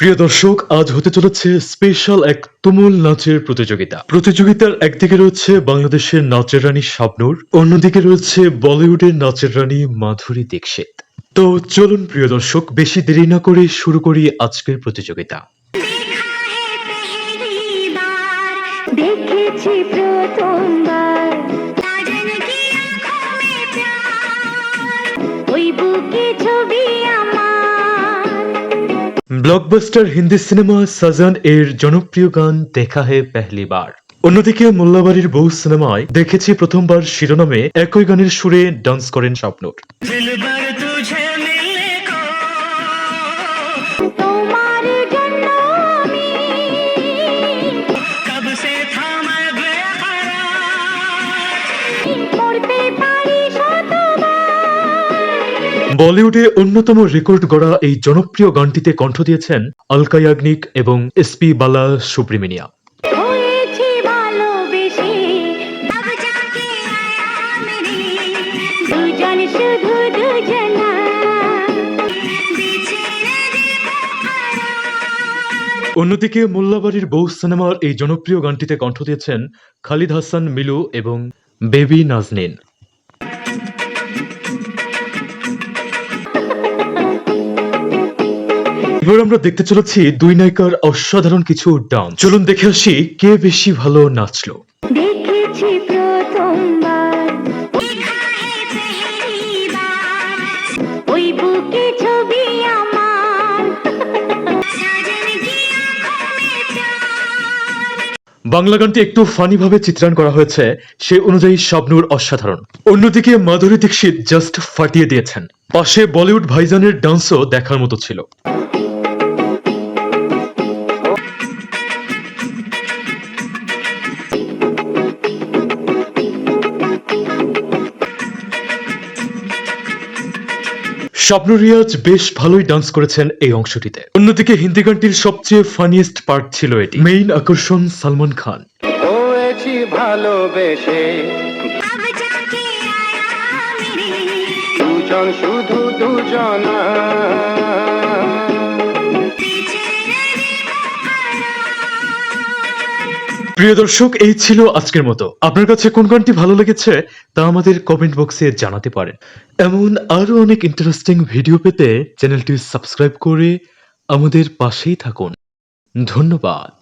প্রিয় দর্শক, আজ হতে চলেছে স্পেশাল এক তুমুল নাচের প্রতিযোগিতা। প্রতিযোগিতার একদিকে রয়েছে বাংলাদেশের নাচের রানী শাবনূর, অন্যদিকে রয়েছে বলিউডের নাচের রানী মাধুরী দীক্ষিত। তো চলুন প্রিয় দর্শক, বেশি দেরি না করে শুরু করি আজকের প্রতিযোগিতা। দেখেছি প্রথমবার। ব্লকবাস্টার হিন্দি সিনেমা সাজান এর জনপ্রিয় গান দেখা হে পেহলি বার। অন্যদিকে মোল্লাবাড়ির বহু সিনেমায় দেখেছি প্রথমবার শিরোনামে একই গানের সুরে ডান্স করেন স্বপ্নর বলিউডে অন্যতম রেকর্ড গড়া এই জনপ্রিয় গানটিতে কণ্ঠ দিয়েছেন আলকা ইয়াগনিক এবং এসপি বালা আড়াল। অন্যদিকে মোল্লাবাড়ির বউ সিনেমার এই জনপ্রিয় গানটিতে কণ্ঠ দিয়েছেন খালিদ হাসান মিলু এবং বেবি নাজনীন। এবার আমরা দেখতে চলেছি দুই নায়িকার অসাধারণ কিছু ডান্স চলুন দেখে আসি কে বেশি ভালো নাচলো। বাংলা গানটি একটু ফানি ভাবে চিত্রায়ন করা হয়েছে সে অনুযায়ী স্বপ্নুর অসাধারণ। অন্যদিকে মাধুরী দীক্ষিত জাস্ট ফাটিয়ে দিয়েছেন। পাশে বলিউড ভাইজানের ডান্সও দেখার মতো ছিল। স্বপ্ন রিয়াজ বেশ ভালোই ডান্স করেছেন এই অংশটিতে। অন্যদিকে হিন্দি গানটির সবচেয়ে ফানিয়েস্ট পার্ট ছিল এটি। মেইন আকর্ষণ সালমান খান। শুধু প্রিয় দর্শক, এই ছিল আজকের মতো। আপনার কাছে কোন গানটি ভালো লেগেছে তা আমাদের কমেন্ট বক্সে জানাতে পারেন। এমন আরও অনেক ইন্টারেস্টিং ভিডিও পেতে চ্যানেলটি সাবস্ক্রাইব করে আমাদের পাশেই থাকুন। ধন্যবাদ।